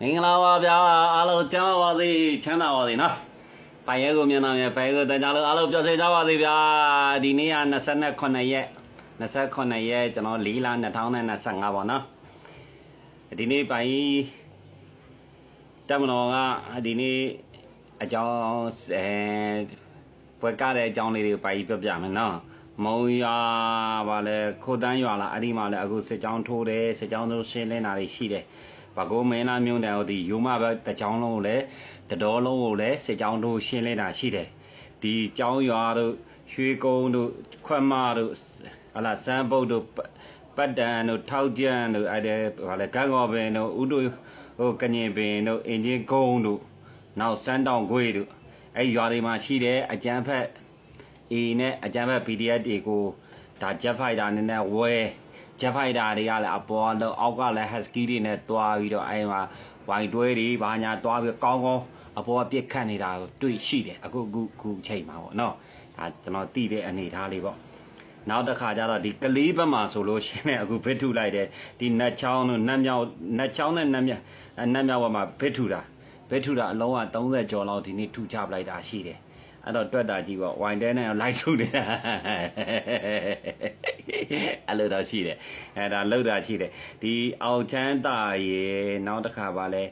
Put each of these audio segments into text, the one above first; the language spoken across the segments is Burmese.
မင်္ဂလာပါဗျာအားလုံးကျမ်းပါပါစေချမ်းသာပါစေနော်ပိုင်ရဲကိုမျက်နှာမြဲပိုင်ရဲကိုတန်ကြလို့အားလုံးပျော်ရွှင်ကြပါစေဗျာဒီနေ့က29ရက်29ရက်ကျွန်တော်၄လ2025ပါနော်ဒီနေ့ပိုင်တက်မတော်ကဒီနေ့အကြောင်းအဲပွဲကားတဲ့အကြောင်းလေးတွေကိုပိုင်ပြောပြမယ်နော်မုံရွာဗာလဲခိုတန်းရွာလာအဲ့ဒီမှာလဲအခုစစ်ကြောင်းထိုးတယ်စစ်ကြောင်းထိုးရှင်းလင်းတာတွေရှိတယ် ဘကုံမင်းသားမြို့နယ်ဟိုဒီယူမဘက်တကြောင်းလုံးကိုလည်းတတော်လုံးကိုလည်းစစ်ကြောင်းတို့ရှင်းလင်းတာရှိတယ်ဒီကြောင်းရွာတို့ရွှေကုန်းတို့ခွက်မတို့ဟလာစမ်းပုတ်တို့ပပတ်တန်တို့ထောက်ကျန်တို့အဲ့ဒါဟိုလေကန်းကောပင်တို့ဥတို့ဟိုကညင်ပင်တို့အင်ဂျင်ကုန်းတို့နောက်စမ်းတောင်ခွေးတို့အဲ့ရွာတွေမှာရှိတဲ့အကျန်းဖက် A နဲ့အကြမ်းဖက် PDF တွေကိုဒါ Jet Fighter နဲ့နဲ့ဝဲ Jet Fighter တွေကလည်းအပေါ်တော့အောက်ကလည်း Husky တွေနဲ့တွားပြီးတော့အဲမှာဝိုင်တွဲတွေဘာညာတွားပြီးကောင်းကောင်းအပေါ်အပြစ်ခတ်နေတာကိုတွေ့ရှိတယ်အခုအခုအခုချိန်မှာပေါ့နော်ဒါကျွန်တော်သိတဲ့အနေအထားလေးပေါ့နောက်တစ်ခါကျတော့ဒီကလေးဘက်မှာဆိုလို့ရှိရင်အခုဗစ်ထုလိုက်တယ်ဒီနတ်ချောင်းတို့နတ်မြောက်နတ်ချောင်းနဲ့နတ်မြောက်အဲနတ်မြောက်ဘက်မှာဗစ်ထုတာဗစ်ထုတာအလုံးက30ကျော်လောက်ဒီနေ့ထုချပလိုက်တာရှိတယ် အဲ့တော့တွက်တာကြီးပေါ့ဝိုင်တဲနဲ့လိုက်ထုနေတာအဲ့လိုတော့ရှိတယ်အဲ့ဒါလောက်တာရှိတယ်ဒီအောင်ချမ်းတာရေနောက်တစ်ခါပါလဲ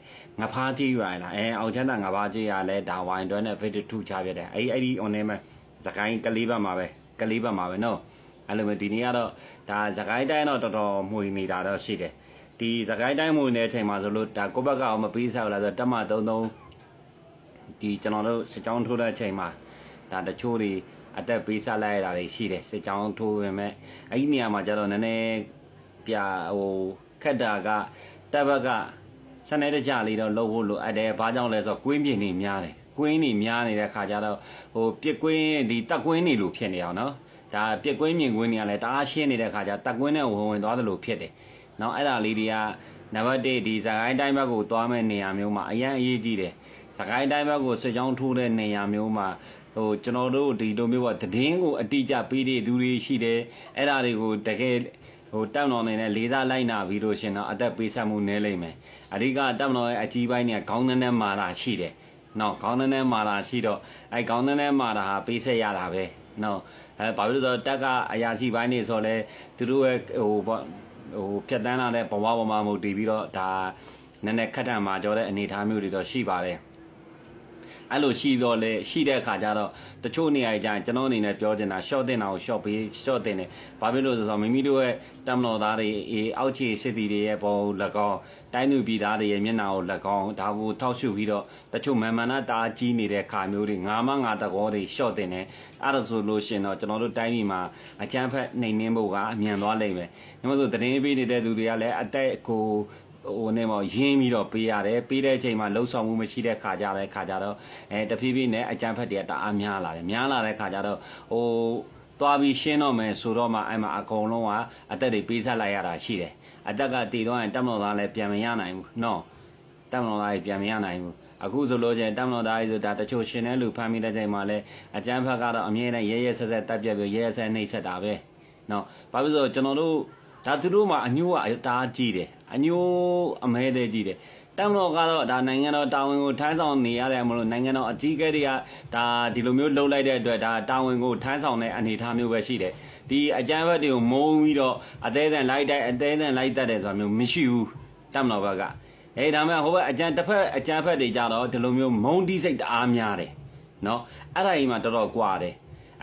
ငဖားကြီးရိုင်လားအဲအောင်ချမ်းတာငဖားကြီးရလဲဒါဝိုင်တွဲနဲ့ဗစ်ထုချပြတယ်အဲ့အဲ့ဒီ on နဲ့စကိုင်းကလေးဘက်မှာပဲကလေးဘက်မှာပဲနော်အဲ့လိုမျိုးဒီနေ့ကတော့ဒါစကိုင်းတိုင်းတော့တော်တော်မှုန်နေတာတော့ရှိတယ်ဒီစကိုင်းတိုင်းမှုန်တဲ့အချိန်မှာဆိုလို့ဒါကိုဘက်ကအောင်မပေးဆောက်လာဆိုတက်မ33ဒီကျွန်တော်တို့စကြောင်းထိုးတဲ့အချိန်မှာ ဒါတချို့တွေအသက်ပေးဆက်လိုက်ရတာတွေရှိတယ်စကြောင်းထိုးပေမဲ့အဲ့ဒီနေရာမှာကျတော့နည်းနည်းပြဟိုခက်တာကတက်ဘက်ကစနေတကြလေးတော့လှုပ်ဖို့လိုအပ်တယ်ဘာကြောင့်လဲဆိုတော့ကွင်းပြင်နေများတယ်ကွင်းနေများနေတဲ့ခါကျတော့ဟိုပြစ်ကွင်းဒီတက်ကွင်းနေလို့ဖြစ်နေအောင်နော်ဒါပြစ်ကွင်းမြင်ကွင်းနေရလဲတအားရှင်းနေတဲ့ခါကျတက်ကွင်းနဲ့ဝင်ဝင်သွားတယ်လို့ဖြစ်တယ်နော်အဲ့ဒါလေးတွေကနံပါတ်1ဒီဇကိုင်းတိုင်းဘက်ကိုသွားမဲ့နေရာမျိုးမှာအရန်အရေးကြီးတယ်ဇကိုင်းတိုင်းဘက်ကိုစစ်ကြောင်းထိုးတဲ့နေရာမျိုးမှာ ဟိုကျွန်တော်တို့ဒီလိုမျိုးပေါ့တည်င်းကိုအတိအကျပေးတဲ့သူတွေရှိတယ်အဲ့ဒါတွေကိုတကယ်ဟိုတက်မတော်နေတဲ့လေးစားလိုက်နာပြီးလို့ရှင်တော့အသက်ပေးဆက်မှုနည်းလိမ့်မယ်အဓိကတက်မတော်ရဲ့အကြီးပိုင်းเนี่ยခေါင်းနဲ့နဲ့မာတာရှိတယ်နော်ခေါင်းနဲ့နဲ့မာတာရှိတော့အဲခေါင်းနဲ့နဲ့မာတာဟာပေးဆက်ရတာပဲနော်အဲဘာဖြစ်လို့လဲဆိုတော့တက်ကအရာရှိပိုင်းနေဆိုလဲသူတို့ရဲ့ဟိုပေါ့ဟိုဖြတ်တန်းလာတဲ့ဘဝပေါ်မှာမဟုတ်တည်ပြီးတော့ဒါနည်းနည်းခက်တံမှာကြောတဲ့အနေအထားမျိုးတွေတော့ရှိပါတယ် အဲ့လိုရှိတော့လေရှိတဲ့အခါကျတော့တချို့နေရာကြီးကျရင်ကျွန်တော်အနေနဲ့ပြောချင်တာ short တင်တာကို short ပေး short တင်တယ်ဘာဖြစ်လို့လဲဆိုတော့မိမိတို့ရဲ့တမ်မတော်သားတွေအေးအောက်ခြေစစ်တီတွေရဲ့ပုံ၎င်းတိုင်းသူပြည်သားတွေရဲ့မျက်နှာကို၎င်းဒါကိုထောက်ရှုပြီးတော့တချို့မာမနာတားကြီးနေတဲ့ခါမျိုးတွေငါမငါတကောတွေ short တင်တယ်အဲ့ဒါဆိုလို့ရှိရင်တော့ကျွန်တော်တို့တိုင်းပြည်မှာအချမ်းဖက်နှိမ်နှင်းဖို့ကအမြန်သွားလိမ့်မယ်။ဒါမှမဟုတ်သတင်းပေးနေတဲ့သူတွေကလည်းအတက်ကို ဟိုနေမောရင်းပြီးတော့ပေးရတယ်ပေးတဲ့အချိန်မှာလှုပ်ဆောင်မှုမရှိတဲ့ခါကြတဲ့ခါကြတော့အဲတဖြည်းဖြည်းနဲ့အကြမ်းဖက်တွေကတအားများလာတယ်များလာတဲ့ခါကြတော့ဟိုသွားပြီးရှင်းတော့မယ်ဆိုတော့မှအဲ့မှာအကုန်လုံးကအသက်တွေပေးဆက်လိုက်ရတာရှိတယ်အသက်ကတည်တော့ရင်တက်မလို့သားလည်းပြန်မရနိုင်ဘူးနော်တက်မလို့သားကြီးပြန်မရနိုင်ဘူးအခုဆိုလို့ချင်းတက်မလို့သားကြီးဆိုတာတချို့ရှင်တဲ့လူဖမ်းမိတဲ့ချိန်မှာလည်းအကြမ်းဖက်ကတော့အမြဲတမ်းရဲရဲဆက်ဆက်တက်ပြက်ပြီးရဲရဲဆက်နှိပ်ဆက်တာပဲနော်ဘာဖြစ်လို့ကျွန်တော်တို့ ဒါသူတို့မှာအညိုးကတားကြီးတယ်အညိုးအမဲသေးကြီးတယ်တမ်တော်ကတော့ဒါနိုင်ငံတော်တာဝန်ကိုထမ်းဆောင်နေရတယ်မလို့နိုင်ငံတော်အကြီးအကဲတွေကဒါဒီလိုမျိုးလှုပ်လိုက်တဲ့အတွက်ဒါတာဝန်ကိုထမ်းဆောင်တဲ့အနေအထားမျိုးပဲရှိတယ်ဒီအကြမ်းဖက်တွေကိုမုံပြီးတော့အသေးအံလိုက်တိုက်အသေးအံလိုက်တတ်တယ်ဆိုတာမျိုးမရှိဘူးတမ်တော်ဘက်ကအဲဒါမှဟိုဘက်အကြမ်းတစ်ဖက်အကြမ်းဖက်တွေကြတော့ဒီလိုမျိုးမုံတိစိတ်တအားများတယ်နော်အဲ့ဒါကြီးမှတော်တော်ကွာတယ်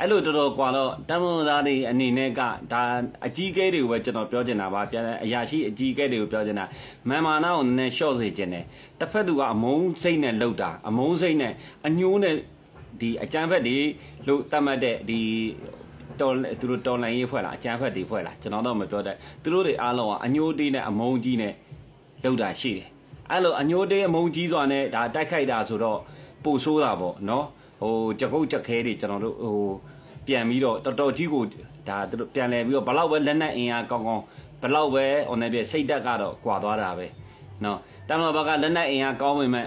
အဲ့လိုတော်တော်ကွာတော့တမန်သားတွေအနေနဲ့ကဒါအကြီးကဲတွေကိုပဲကျွန်တော်ပြောချင်တာပါပြန်အရာရှိအကြီးကဲတွေကိုပြောချင်တာမန်မာနာကိုနည်းနည်းလျှော့စေချင်တယ်တစ်ဖက်သူကအမုန်းစိတ်နဲ့လှုပ်တာအမုန်းစိတ်နဲ့အညိုးနဲ့ဒီအကြမ်းဖက်တွေလို့တတ်မှတ်တဲ့ဒီတော်သူတို့တော်လိုင်းရေးဖွဲ့လားအကြမ်းဖက်တွေဖွဲ့လားကျွန်တော်တော့မပြောတတ်သူတို့တွေအားလုံးကအညိုးတေးနဲ့အမုန်းကြီးနဲ့လှုပ်တာရှိတယ်အဲ့လိုအညိုးတေးအမုန်းကြီးစွာနဲ့ဒါတိုက်ခိုက်တာဆိုတော့ပို့ဆိုးတာပေါ့နော် ဟိုကြကုတ်ကြက်ခဲတွေကျွန်တော်တို့ဟိုပြန်ပြီးတော့တော်တော်ကြီးကိုဒါသူတို့ပြန်လဲပြီးတော့ဘလောက်ပဲလက်နက်အင်အားကောင်းကောင်းဘလောက်ပဲဟိုနေပြစိတ်တက်ကတော့ကွာသွားတာပဲနော်တမ်တော်ဘက်ကလက်နက်အင်အားကောင်းပေမဲ့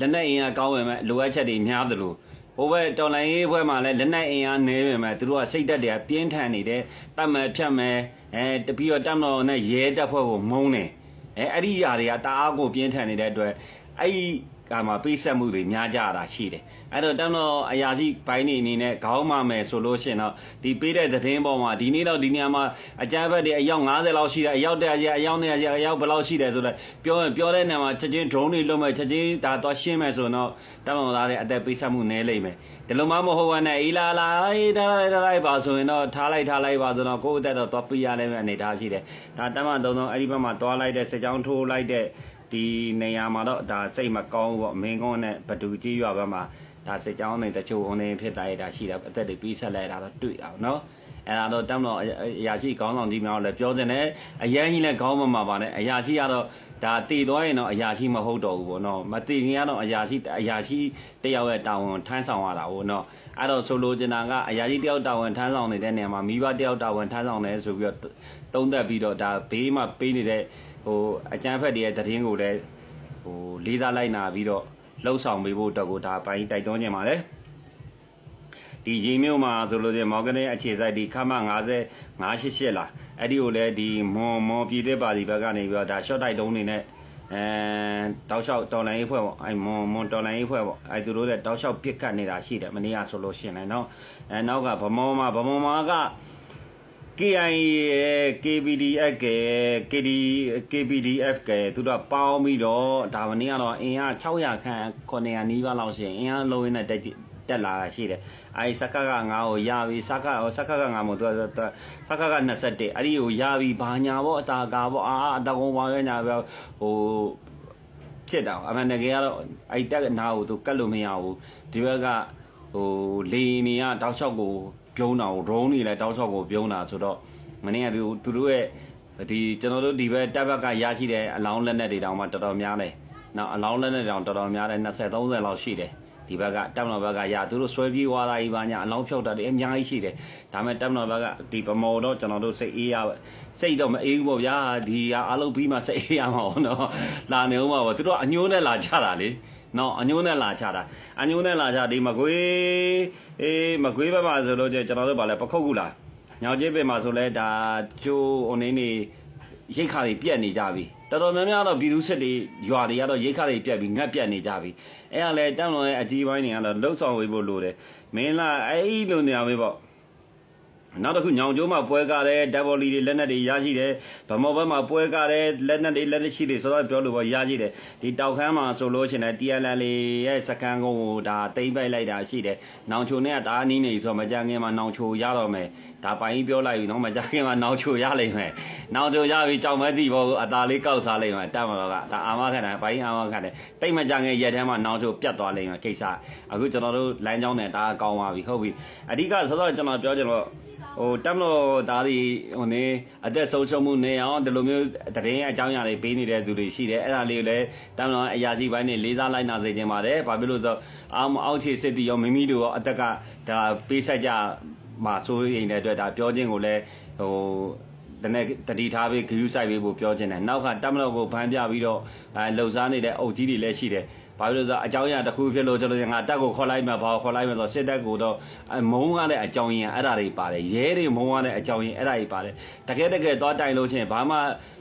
လက်နက်အင်အားကောင်းပေမဲ့လိုအပ်ချက်တွေများသလိုဟိုဘက်တော်လိုင်းရေးဘက်မှာလည်းလက်နက်အင်အားနည်းပေမဲ့သူတို့ကစိတ်တက်တွေကပြင်းထန်နေတယ်တတ်မဲ့ဖြတ်မဲ့အဲတပြီးတော့တမ်တော်နဲ့ရဲတက်ဖွဲ့ကိုမုန်းတယ်အဲအဲ့ဒီຢာတွေကတအားကိုပြင်းထန်နေတဲ့အတွက်အဲ့ဒီ ကမှာပေးဆက်မှုတွေများကြတာရှိတယ်အဲ့တော့တမ်းတော့အရာရှိဘိုင်းနေအနေနဲ့ခေါင်းမမယ်ဆိုလို့ရှိရင်တော့ဒီပေးတဲ့သတင်းပေါ်မှာဒီနေ့တော့ဒီနေရာမှာအကြမ်းဖက်တွေအယောက်90လောက်ရှိတယ်အယောက်100ကြီးအယောက်200ကြီးအယောက်ဘယ်လောက်ရှိတယ်ဆိုတော့ပြောရင်ပြောတဲ့နေရာမှာချက်ချင်း drone တွေလွတ်မဲ့ချက်ချင်းဒါတော့ရှင်းမယ်ဆိုတော့တမ်းတော်သားတဲ့အသက်ပေးဆက်မှုနည်းလိမ့်မယ်ဒီလိုမှမဟုတ်ဘဲနဲ့အေးလာလာအေးထားလိုက်ထားလိုက်ပါဆိုရင်တော့ထားလိုက်ထားလိုက်ပါဆိုတော့ကိုယ့်အသက်တော့သွားပြရလိမ့်မယ်အနေထားရှိတယ်ဒါတမ်းမှသုံးသုံးအဲ့ဒီဘက်မှာသွားလိုက်တဲ့စကြောင်းထိုးလိုက်တဲ့ ဒီနေရာမှာတော့ဒါစိတ်မကောင်းဘူးပေါ့မင်းကုန်းနဲ့ဘဒူကြီးရွာဘက်မှာ ဒါစစ်ကြောင်းတွေတချို့အုံနေဖြစ်လာရတာရှိတာအသက်တွေပြီးဆက်လိုက်တာတော့တွေ့အောင်နော်အဲ့ဒါတော့တမ်းတော့အရာရှိခေါင်းဆောင်ကြီးများလည်းပြောစင်တယ်အရန်ကြီးလည်းခေါင်းမမှာပါနဲ့အရာရှိကတော့ဒါတည်သွားရင်တော့အရာရှိမဟုတ်တော့ဘူးပေါ့နော်မတည်ခင်ကတော့အရာရှိအရာရှိတယောက်ရဲ့တာဝန်ထမ်းဆောင်ရတာပေါ့နော်အဲ့တော့ဆိုလိုချင်တာကအရာရှိတယောက်တာဝန်ထမ်းဆောင်နေတဲ့နေရာမှာမိဘတယောက်တာဝန်ထမ်းဆောင်တယ်ဆိုပြီးတော့သုံးသက်ပြီးတော့ဒါဘေးမှာပေးနေတဲ့ဟိုအကျန်းဖက်တွေရဲ့သတင်းကိုလည်းဟိုလေးစားလိုက်နာပြီးတော့ လှုပ်ဆောင်ပေးဖို့အတွက်ကိုဒါပိုင်းတိုက်တွန်းနေပါလေဒီရေမြို့မှာဆိုလို့ချင်းမော်ဂနယ်အခြေစိုက်ဒီခမ90 588လားအဲ့ဒီကိုလည်းဒီမွန်မွန်ပြည်သက်ပါတီဘက်ကနေပြီးတော့ဒါ short တိုက်တုံးနေနဲ့အဲတောက်လျှောက်တော်လိုင်းရေးဖွဲ့ပေါ့အဲမွန်မွန်တော်လိုင်းရေးဖွဲ့ပေါ့အဲသူတို့လည်းတောက်လျှောက်ပြစ်ကတ်နေတာရှိတယ်မနေ့ကဆိုလို့ရှိရင်လည်းเนาะအဲနောက်ကဗမောမှာဗမောမှာက KIA ရဲ့ KPDF က KD KPDF ကသူတို့ကပေါင်းပြီးတော့ဒါမနေ့ကတော့အင်အား600ခန့်900နီးပါးလောက်ရှိရင်အင်အားလုံးရင်းနဲ့တက်တက်လာတာရှိတယ်။အဲဒီစက္ကက9ကိုရပြီစက္ကစက္ကက9မို့သူကစက္ကက21အဲ့ဒီကိုရပြီဘာညာပေါ့အတာကာပေါ့အာအတကုံပါပဲညာပဲဟိုဖြစ်တာအမှန်တကယ်ကတော့အဲ့တက်နာကိုသူကတ်လို့မရဘူးဒီဘက်က ဟိုလေနေကတောက်လျှောက်ကိုပြုံးတာကို drone တွေလည်းတောက်လျှောက်ကိုပြုံးတာဆိုတော့မနေ့ကသူသူတို့ရဲ့ဒီကျွန်တော်တို့ဒီဘက်တပ်ဘက်ကရရှိတဲ့အလောင်းလက်နက်တွေတောင်မှတော်တော်များတယ်။နောက်အလောင်းလက်နက်တွေတောင်တော်တော်များတယ်20 30လောက်ရှိတယ်။ဒီဘက်ကတပ်မတော်ဘက်ကရသူတို့ဆွဲပြေးသွားတာကြီးပါညာအလောင်းဖြုတ်တာတွေအများကြီးရှိတယ်။ဒါပေမဲ့တပ်မတော်ဘက်ကဒီပမော်တော့ကျွန်တော်တို့စိတ်အေးရစိတ်တော့မအေးဘူးပေါ့ဗျာ။ဒီအားလုံးပြီးမှစိတ်အေးရမှာပေါ့နော်။လာနေဦးမှာပေါ့သူတို့အညိုးနဲ့လာချတာလေ။ နော်အညိုးနဲ့လာချတာအညိုးနဲ့လာချဒီမကွေးအေးမကွေးဘက်မှာဆိုလို့ကျွန်တော်တို့ဗာလဲပခုတ်ကူလားညောင်ကျစ်ပင်မှာဆိုလဲဒါကျိုးဟိုနေနေရိတ်ခါတွေပြက်နေကြပြီတော်တော်များများတော့ပြည်သူစစ်တွေရွာတွေကတော့ရိတ်ခါတွေပြက်ပြီးငတ်ပြက်နေကြပြီအဲ့ဒါလဲတမ်းလွန်ရဲ့အကြီးပိုင်းတွေကတော့လှုပ်ဆောင်ဝေးဖို့လိုတယ်မင်းလားအဲ့လိုနေရာပဲပေါ့ နောက်တစ်ခုညောင်ကျိုးမှာပွဲကားတဲ့ဓာတ်ဘော်လီတွေလက်နက်တွေရရှိတယ်ဗမော်ဘက်မှာပွဲကားတဲ့လက်နက်တွေလက်နက်ရှိတွေဆိုတော့ပြောလို့ပေါ့ရရှိတယ်ဒီတောက်ခမ်းမှာဆိုလို့ရှိရင် TLL ရဲ့စကန်ကုန်းကိုဒါတိမ့်ပိုက်လိုက်တာရှိတယ်နောင်ချိုနဲ့ကဒါအနည်းနေဆိုတော့မကြခင်မှာနောင်ချိုရတော့မယ်ဒါပိုင်းကြီးပြောလိုက်ပြီနော်မကြခင်မှာနောင်ချိုရလိမ့်မယ်နောင်ချိုရပြီကြောင်မဲတိဘောအသာလေးကောက်စားလိမ့်မယ်တတ်မှာတော့ကဒါအာမခံတယ်ပိုင်းအာမခံတယ်တိတ်မကြခင်ရက်ထဲမှာနောင်ချိုပြတ်သွားလိမ့်မယ်ကိစ္စအခုကျွန်တော်တို့လမ်းကြောင်းနဲ့ဒါကောင်းပါပြီဟုတ်ပြီအဓိကဆိုတော့ကျွန်တော်ပြောချင်တော့ဟိုတက်မလို့ဒါတွေဟိုနေအသက်ဆုံးရှုံးမှုနေအောင်ဒီလိုမျိုးတရင်အကြောင်းအရာတွေပေးနေတဲ့သူတွေရှိတယ်အဲ့ဒါလေးကိုလည်းတက်မလို့အရာကြီးပိုင်းနဲ့လေးစားလိုက်နာစေခြင်းပါတယ်ဘာဖြစ်လို့ဆိုအောင်းအောက်ခြေစစ်တီရောမိမိတို့ရောအသက်ကဒါပေးဆက်ကြမှာဆိုရင်တဲ့အတွက်ဒါပြောခြင်းကိုလည်းဟို တနေ့တတိထားပြီးဂယူးဆိုင်ပေးဖို့ပြောခြင်းတယ်နောက်ကတက်မလို့ကိုဖမ်းပြပြီးတော့အဲလှုပ်ရှားနေတဲ့အုပ်ကြီးတွေလည်းရှိတယ်ဘာဖြစ်လို့ဆိုအကြောင်းအရာတစ်ခုဖြစ်လို့ကျွန်တော်ငါတက်ကိုခေါ်လိုက်မှာဘာခေါ်လိုက်မှာဆိုစစ်တက်ကိုတော့မုံရတဲ့အကြောင်းရင်းအဲ့ဒါတွေပါတယ်ရဲတွေမုံရတဲ့အကြောင်းရင်းအဲ့ဒါတွေပါတယ်တကယ်တကယ်သွားတိုင်လို့ချင်းဘာမှ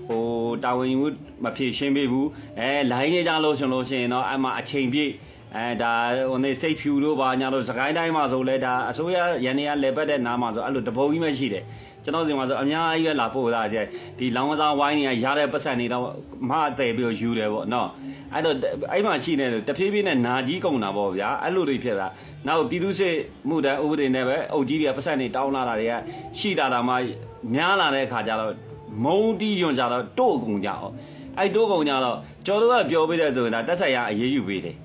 ဟိုတာဝန်ယူမဖြေရှင်းပေးဘူးအဲလိုင်းနေကြလို့ရှင်လို့ရှိရင်တော့အမှအချိန်ပြည့်အဲဒါဟိုနေစိတ်ဖြူလို့ပါညာလို့စကိုင်းတိုင်းမှာဆိုလဲဒါအစိုးရရန်နေရလေပတ်တဲ့နားမှာဆိုအဲ့လိုတပုံကြီးမှရှိတယ် ကျွန်တော်စီမှာဆိုအများကြီးပဲလာပို့တာကျဒီလောင်းကစားဝိုင်းနေရတဲ့ပတ်စံနေတော့မအသေးပြီးယူတယ်ပေါ့နော်အဲ့တော့အဲ့မှာရှိနေတယ်တဖြည်းဖြည်းနဲ့နာကြီးကုန်တာပေါ့ဗျာအဲ့လိုတွေဖြစ်တာနောက်ပြည်သူစစ်မှုတန်းဥပဒေနဲ့ပဲအုပ်ကြီးတွေကပတ်စံနေတောင်းလာတာတွေကရှိတာတာမှများလာတဲ့အခါကျတော့မုံတီးယွန်ကြတော့တို့ကုန်ကြအောင်အဲ့တို့ကုန်ကြတော့ကျော်တို့ကပြောပေးတဲ့ဆိုရင်ဒါတက်ဆိုင်ရအရေးယူပေးတယ်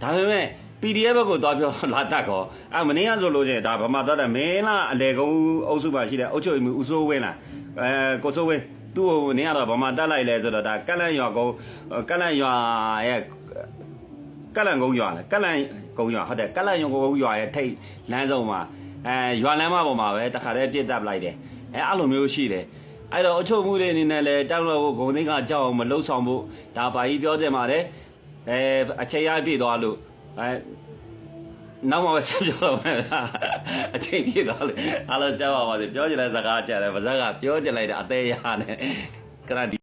ဒါပေမဲ့ PDF ဘက်ကိုသွားပြောလာတတ်ကောအဲမင်းကဆိုလို့ချင်းဒါဗမာသားတယ်မင်းလားအလေကုန်းအုပ်စုပါရှိတဲ့အုပ်ချုပ်ရေးမှုဦးစိုးဝင်းလားအဲကိုစိုးဝင်းသူ့ကိုနင်းကတော့ဗမာတက်လိုက်လဲဆိုတော့ဒါကက်လန့်ရွာကုန်းကက်လန့်ရွာရဲ့ကက်လန့်ကုန်းရွာလဲကက်လန့်ကုန်းရွာဟုတ်တယ်ကက်လန့်ရွာကုန်းရွာရဲ့ထိတ်လမ်းဆုံးမှာအဲရွာလမ်းမပေါ်မှာပဲတခါတည်းပြစ်တက်လိုက်တယ်အဲအဲ့လိုမျိုးရှိတယ်အဲ့တော့အချုပ်မှုတွေအနေနဲ့လည်းတောက်လို့ဂုံသိန်းကကြောက်အောင်မလှုပ်ဆောင်ဖို့ဒါပါကြီးပြောတယ်မှာတယ်အဲအချိန်ရပြည့်သွားလို့ အဲနောက်မှဆက်ပြောတော့မယ်အချိန်ပြည့်သွားလေအားလုံးကြောက်ပါပါစေပြောချင်တဲ့စကားကြတယ်ဗဇက်ကပြောချင်လိုက်တာအသေးရနဲ့ခဏဒီ